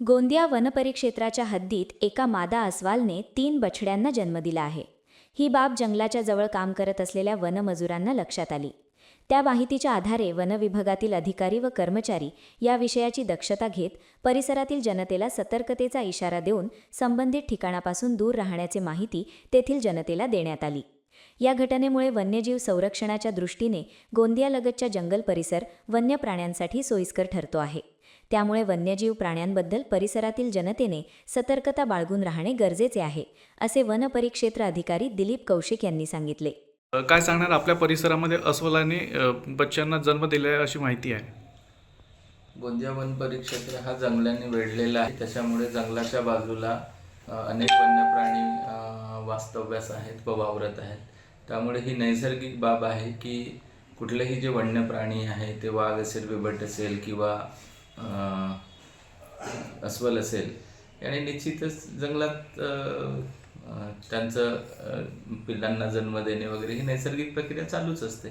गोंदिया वनपरिक्षेत्राच्या हद्दीत एका मादा अस्वालने तीन बछड्यांना जन्म दिला आहे. ही बाब जंगलाच्या जवळ काम करत असलेल्या वनमजुरांना लक्षात आली. त्या माहितीच्या आधारे वनविभागातील अधिकारी व कर्मचारी या विषयाची दक्षता घेत परिसरातील जनतेला सतर्कतेचा इशारा देऊन संबंधित ठिकाणापासून दूर राहण्याची माहिती तेथील जनतेला देण्यात आली. या घटनेमुळे वन्यजीव संरक्षणाच्या दृष्टीने गोंदियालगतच्या जंगल परिसर वन्य प्राण्यांसाठी सोयीस्कर ठरतो आहे. त्यामुळे वन्यजीव प्राण्यांबद्दल परिसरातील जनतेने सतर्कता बाळगून राहणे गरजेचे आहे असे वनपरिक्षेत्र अधिकारी दिलीप कौशिक यांनी सांगितले. काय सांगणार? आपल्या परिसरामध्ये अस्वलाने बच्चांना जन्म दिला आहे अशी माहिती आहे. गोंदिया वन परिक्षेत्र हा जंगलाने वेढलेला आहे. त्याच्यामुळे जंगलाच्या बाजूला अनेक वन्य प्राणी वास्तव्यास आहेत व वावरत आहेत. त्यामुळे ही नैसर्गिक बाब आहे की कुठलेही जे वन्य प्राणी आहे ते वाघ असेल बिबट असेल किंवा अस्वल असेल याने निश्चितच जंगलात त्यांचं पिल्लांना जन्म देणे वगैरे ही नैसर्गिक प्रक्रिया चालूच असते.